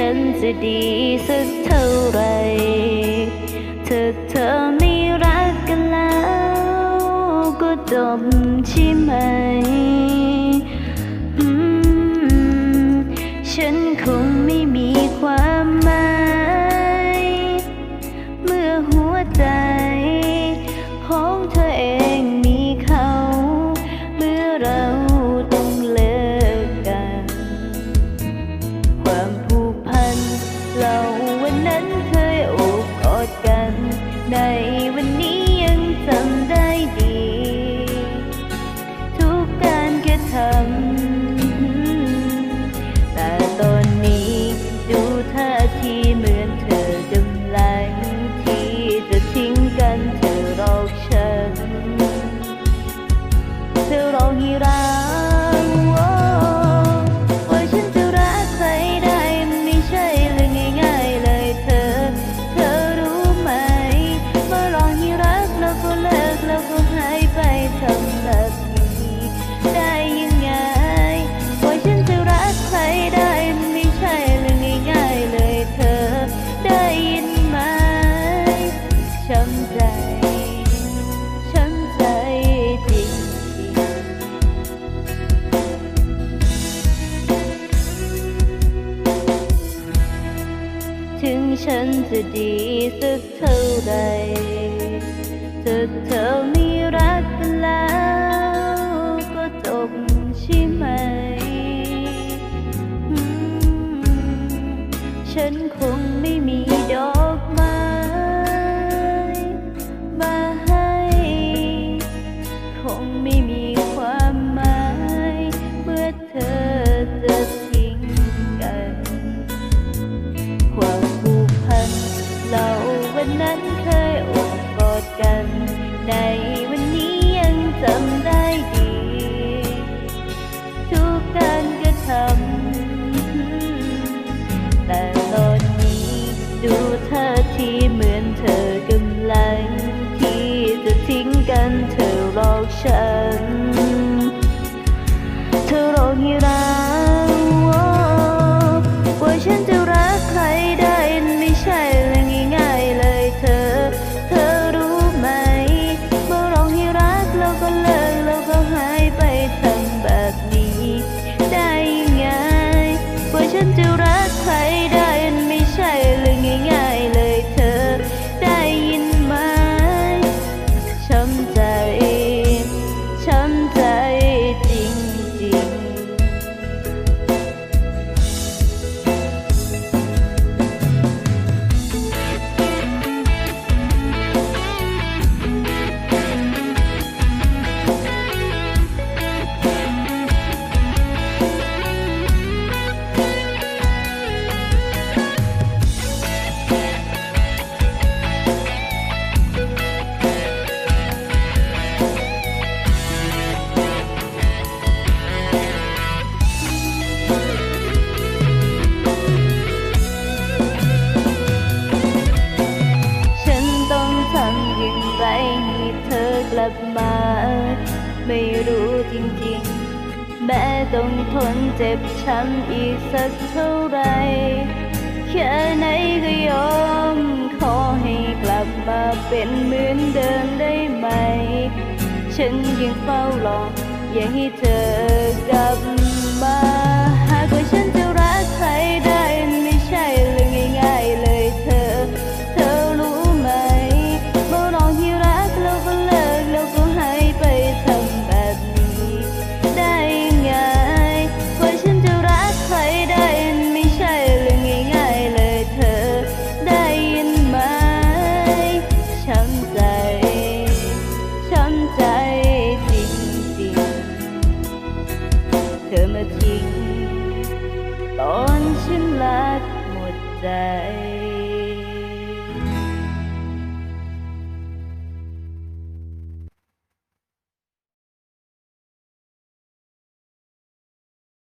ฉันจะดีสักเท่าไรเธอเธอไม่รักกันแล้ว ก็จบใช่ไหม ฉันจะดีสักเท่าไรถ้าเธอไม่รักกันแล้วก็จบใช่ไหม ฉันคงไม่มีดอก กันเธอหลอกฉัน เธอหลอกให้รักว่าฉันจะรักใครได้ไม่ใช่เรื่องง่ายๆเลยเธอ เธอรู้ไหมเมื่อหลอกให้รักแล้วก็เลิกแล้วก็หายไปทำแบบนี้ ได้ยังไงว่าฉันจะรักใครได้ับมา ไม่รู้จริงๆ แม้ต้องทนเจ็บช้ำอีกสักเท่าไร แค่ไหนก็ยอม ขอให้กลับมาเป็นเหมือนเดิมได้ไหม ฉันยังเฝ้ารออยากให้เธอกลับมา that